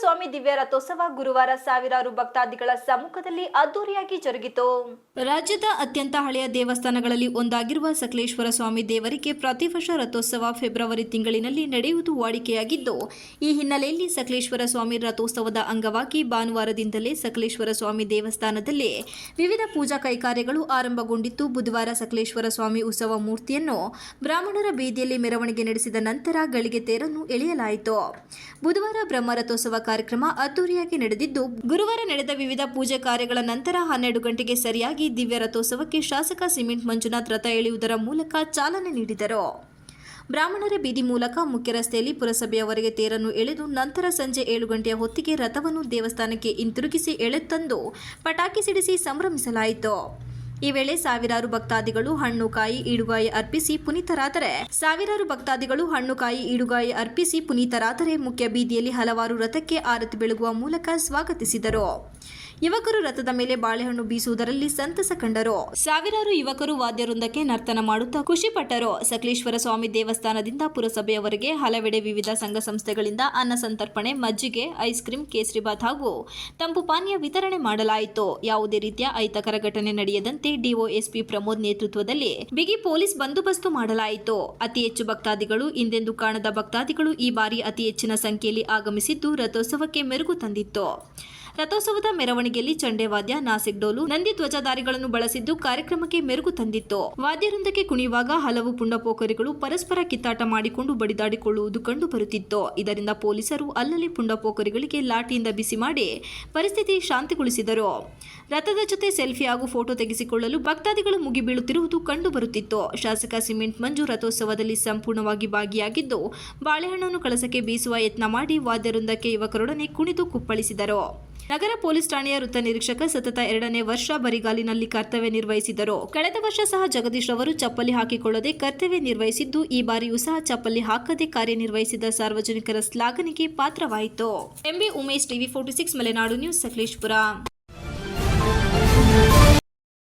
ಸ್ವಾಮಿ ದಿವ್ಯ ರಥೋತ್ಸವ ಗುರುವಾರ ಸಾವಿರಾರು ಭಕ್ತಾದಿಗಳ ಸಮ್ಮುಖದಲ್ಲಿ ಅದ್ದೂರಿಯಾಗಿ ಜರುಗಿತು. ರಾಜ್ಯದ ಅತ್ಯಂತ ಹಳೆಯ ದೇವಸ್ಥಾನಗಳಲ್ಲಿ ಒಂದಾಗಿರುವ ಸಕಲೇಶ್ವರ ಸ್ವಾಮಿ ದೇವರಿಗೆ ಪ್ರತಿ ವರ್ಷ ರಥೋತ್ಸವ ಫೆಬ್ರವರಿ ತಿಂಗಳಿನಲ್ಲಿ ನಡೆಯುವುದು ವಾಡಿಕೆಯಾಗಿದ್ದು, ಈ ಹಿನ್ನೆಲೆಯಲ್ಲಿ ಸಕಲೇಶ್ವರ ಸ್ವಾಮಿ ರಥೋತ್ಸವದ ಅಂಗವಾಗಿ ಭಾನುವಾರದಿಂದಲೇ ಸಕಲೇಶ್ವರ ಸ್ವಾಮಿ ದೇವಸ್ಥಾನದಲ್ಲಿ ವಿವಿಧ ಪೂಜಾ ಕೈಕಾರ್ಯಗಳು ಆರಂಭಗೊಂಡಿದ್ದು, ಬುಧವಾರ ಸಕಲೇಶ್ವರ ಸ್ವಾಮಿ ಉತ್ಸವ ಮೂರ್ತಿಯನ್ನು ಬ್ರಾಹ್ಮಣರ ಬೀದಿಯಲ್ಲಿ ಮೆರವಣಿಗೆ ನಡೆಸಿದ ನಂತರ ಗಳಿಗೆ ತೇರನ್ನು ಎಳೆಯಲಾಯಿತು. ಬುಧವಾರ ಬ್ರಹ್ಮರಥೋತ್ಸವ ಕಾರ್ಯಕ್ರಮ ಅದ್ದೂರಿಯಾಗಿ ನಡೆದಿದ್ದು, ಗುರುವಾರ ನಡೆದ ವಿವಿಧ ಪೂಜೆ ಕಾರ್ಯಗಳ ನಂತರ ಹನ್ನೆರಡು ಗಂಟೆಗೆ ಸರಿಯಾಗಿ ದಿವ್ಯ ರಥೋತ್ಸವಕ್ಕೆ ಶಾಸಕ ಸಿಮೆಂಟ್ ಮಂಜುನಾಥ್ ರಥ ಎಳೆಯುವುದರ ಮೂಲಕ ಚಾಲನೆ ನೀಡಿದರು. ಬ್ರಾಹ್ಮಣರ ಬೀದಿ ಮೂಲಕ ಮುಖ್ಯ ರಸ್ತೆಯಲ್ಲಿ ಪುರಸಭೆಯವರೆಗೆ ತೇರನ್ನು ಎಳೆದು ನಂತರ ಸಂಜೆ ಏಳು ಗಂಟೆಯ ಹೊತ್ತಿಗೆ ರಥವನ್ನು ದೇವಸ್ಥಾನಕ್ಕೆ ಹಿಂತಿರುಗಿಸಿ ಎಳೆತಂದು ಪಟಾಕಿ ಸಿಡಿಸಿ ಸಂಭ್ರಮಿಸಲಾಯಿತು. ಈ ವೇಳೆ ಸಾವಿರಾರು ಭಕ್ತಾದಿಗಳು ಹಣ್ಣು ಕಾಯಿ ಈಡುಗಾಯಿ ಅರ್ಪಿಸಿ ಪುನೀತರಾದರೆ. ಸಾವಿರಾರು ಭಕ್ತಾದಿಗಳು ಹಣ್ಣು ಕಾಯಿ ಈಡುಗಾಯಿ ಅರ್ಪಿಸಿ ಪುನೀತರಾದರೆ ಮುಖ್ಯ ಬೀದಿಯಲ್ಲಿ ಹಲವಾರು ರಥಕ್ಕೆ ಆರತಿ ಬೆಳಗುವ ಮೂಲಕ ಸ್ವಾಗತಿಸಿದರು. ಯುವಕರು ರಥದ ಮೇಲೆ ಬಾಳೆಹಣ್ಣು ಬೀಸುವುದರಲ್ಲಿ ಸಂತಸ ಕಂಡರು. ಸಾವಿರಾರು ಯುವಕರು ವಾದ್ಯವೃಂದಕ್ಕೆ ನರ್ತನ ಮಾಡುತ್ತಾ ಖುಷಿಪಟ್ಟರು ಸಕಲೇಶ್ವರ ಸ್ವಾಮಿ ದೇವಸ್ಥಾನದಿಂದ ಪುರಸಭೆಯವರೆಗೆ ಹಲವೆಡೆ ವಿವಿಧ ಸಂಘ ಸಂಸ್ಥೆಗಳಿಂದ ಅನ್ನ ಸಂತರ್ಪಣೆ, ಮಜ್ಜಿಗೆ, ಐಸ್ ಕ್ರೀಂ ಕೇಸರಿಬಾತ್ ಹಾಗೂ ತಂಪು ಪಾನೀಯ ವಿತರಣೆ ಮಾಡಲಾಯಿತು. ಯಾವುದೇ ರೀತಿಯ ಅಹಿತಕರ ಘಟನೆ ನಡೆಯದಂತೆ ಡಿಒಎಸ್ಪಿ ಪ್ರಮೋದ್ ನೇತೃತ್ವದಲ್ಲಿ ಬಿಗಿ ಪೊಲೀಸ್ ಬಂದೋಬಸ್ತು ಮಾಡಲಾಯಿತು. ಅತಿ ಹೆಚ್ಚು ಭಕ್ತಾದಿಗಳು ಹಿಂದೆಂದು ಕಾಣದ ಭಕ್ತಾದಿಗಳು ಈ ಬಾರಿ ಅತಿ ಹೆಚ್ಚಿನ ಸಂಖ್ಯೆಯಲ್ಲಿ ಆಗಮಿಸಿದ್ದು ರಥೋತ್ಸವಕ್ಕೆ ಮೆರುಗು ತಂದಿತ್ತು. ರಥೋತ್ಸವದ ಮೆರವಣಿಗೆಯಲ್ಲಿ ಚಂಡೆವಾದ್ಯ ನಾಸಿಕ್ ಡೋಲು, ನಂದಿ ಧ್ವಜಧಾರಿಗಳನ್ನು ಬಳಸಿದ್ದು ಕಾರ್ಯಕ್ರಮಕ್ಕೆ ಮೆರುಗು ತಂದಿತ್ತು. ವಾದ್ಯವೃಂದಕ್ಕೆ ಕುಣಿಯುವಾಗ ಹಲವು ಪುಂಡಪೋಖರಿಗಳು ಪರಸ್ಪರ ಕಿತ್ತಾಟ ಮಾಡಿಕೊಂಡು ಬಡಿದಾಡಿಕೊಳ್ಳುವುದು ಕಂಡು ಬರುತ್ತಿತ್ತು. ಇದರಿಂದ ಪೊಲೀಸರು ಅಲ್ಲಲ್ಲಿ ಪುಂಡಪೋಖರಿಗಳಿಗೆ ಲಾಠಿಯಿಂದ ಬಿಸಿ ಮಾಡಿ ಪರಿಸ್ಥಿತಿ ಶಾಂತಿಗೊಳಿಸಿದರು. ರಥದ ಜೊತೆ ಸೆಲ್ಫಿ ಹಾಗೂ ಫೋಟೋ ತೆಗೆಸಿಕೊಳ್ಳಲು ಭಕ್ತಾದಿಗಳು ಮುಗಿಬೀಳುತ್ತಿರುವುದು ಕಂಡು ಬರುತ್ತಿತ್ತು. ಶಾಸಕ ಸಿಮೆಂಟ್ ಮಂಜು ರಥೋತ್ಸವದಲ್ಲಿ ಸಂಪೂರ್ಣವಾಗಿ ಭಾಗಿಯಾಗಿದ್ದು, ಬಾಳೆಹಣ್ಣನ್ನು ಕಳಸಕ್ಕೆ ಬೀಸುವ ಯತ್ನ ಮಾಡಿ ವಾದ್ಯವೃಂದಕ್ಕೆ ಯುವಕರೊಡನೆ ಕುಣಿದು ಕುಪ್ಪಳಿಸಿದರು. ನಗರ ಪೊಲೀಸ್ ಠಾಣೆಯ ವೃತ್ತ ನಿರೀಕ್ಷಕ ಸತತ ಎರಡನೇ ವರ್ಷ ಬರಿಗಾಲಿನಲ್ಲಿ ಕರ್ತವ್ಯ ನಿರ್ವಹಿಸಿದರು ಕಳೆದ ವರ್ಷ ಸಹ ಜಗದೀಶ್ ಅವರು ಚಪ್ಪಲಿ ಹಾಕಿಕೊಳ್ಳದೆ ಕರ್ತವ್ಯ ನಿರ್ವಹಿಸಿದ್ದು, ಈ ಬಾರಿಯೂ ಸಹ ಚಪ್ಪಲಿ ಹಾಕದೆ ಕಾರ್ಯನಿರ್ವಹಿಸಿದ ಸಾರ್ವಜನಿಕರ ಶ್ಲಾಘನೆಗೆ ಪಾತ್ರವಾಯಿತು. MB Umesh, TV forty six, Malenadu news, Sakleshpur.